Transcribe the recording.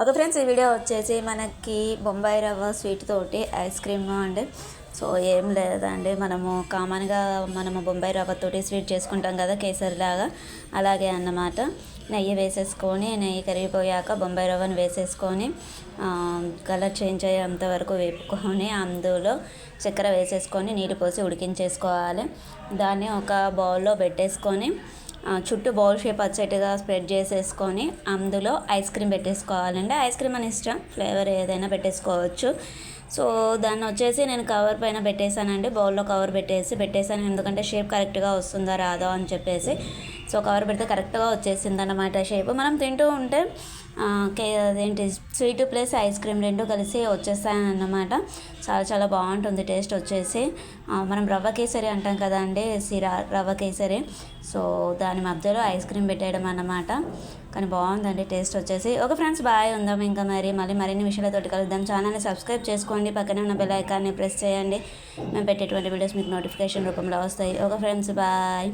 ఒక ఫ్రెండ్స్ ఈ వీడియో వచ్చేసి మనకి బొంబాయి రవ్వ స్వీట్ తోటి ఐస్ క్రీమ్ అండి. సో ఏం లేదండి మనము కామన్గా మనము బొంబాయి రవ్వతోటి స్వీట్ చేసుకుంటాం కదా కేసరి లాగా. అలాగే అన్నమాట నెయ్యి వేసేసుకొని నెయ్యి కరిగిపోయాక బొంబాయి రవ్వను వేసేసుకొని కలర్ చేంజ్ అయ్యేంత వరకు వేపుకొని అందులో చక్కెర వేసేసుకొని నీళ్ళు పోసి ఉడికించేసుకోవాలి. దాన్ని ఒక బౌల్లో పెట్టేసుకొని చుట్టూ బౌల్ షేప్ వచ్చేట్టుగా స్ప్రెడ్ చేసేసుకొని అందులో ఐస్ క్రీమ్ పెట్టేసుకోవాలండి. ఐస్ క్రీమ్ అని ఇష్టం ఫ్లేవర్ ఏదైనా పెట్టేసుకోవచ్చు. సో దాన్ని వచ్చేసి నేను కవర్ పైన పెట్టేశానండి బౌల్లో కవర్ పెట్టేసి పెట్టేశాను. ఎందుకంటే షేప్ కరెక్ట్గా వస్తుందా రాదా అని చెప్పేసి సో కవర్ పెడితే కరెక్ట్గా వచ్చేసింది అన్నమాట షేప్ మనం తింటూ ఉంటే కే అదేంటి స్వీట్ ప్లస్ ఐస్ క్రీమ్ రెండు కలిసి వచ్చేస్తాయన్నమాట. చాలా చాలా బాగుంటుంది టేస్ట్ వచ్చేసి. మనం రవ్వ కేసరి అంటాం కదా అండి సిరా రవ్వ కేసరి. సో దాని మధ్యలో ఐస్ క్రీమ్ పెట్టేయడం అన్నమాట. కానీ బాగుందండి టేస్ట్ వచ్చేసి. ఒక ఫ్రెండ్స్ బాయ్ ఉందాం ఇంకా మరి. మళ్ళీ మరిన్ని విషయాలతోటి కలుద్దాం. ఛానల్ని సబ్స్క్రైబ్ చేసుకోండి. పక్కనే ఉన్న బెల్ ఐకాన్ని ప్రెస్ చేయండి. మేము పెట్టేటువంటి వీడియోస్ మీకు నోటిఫికేషన్ రూపంలో వస్తాయి. ఒక ఫ్రెండ్స్ బాయ్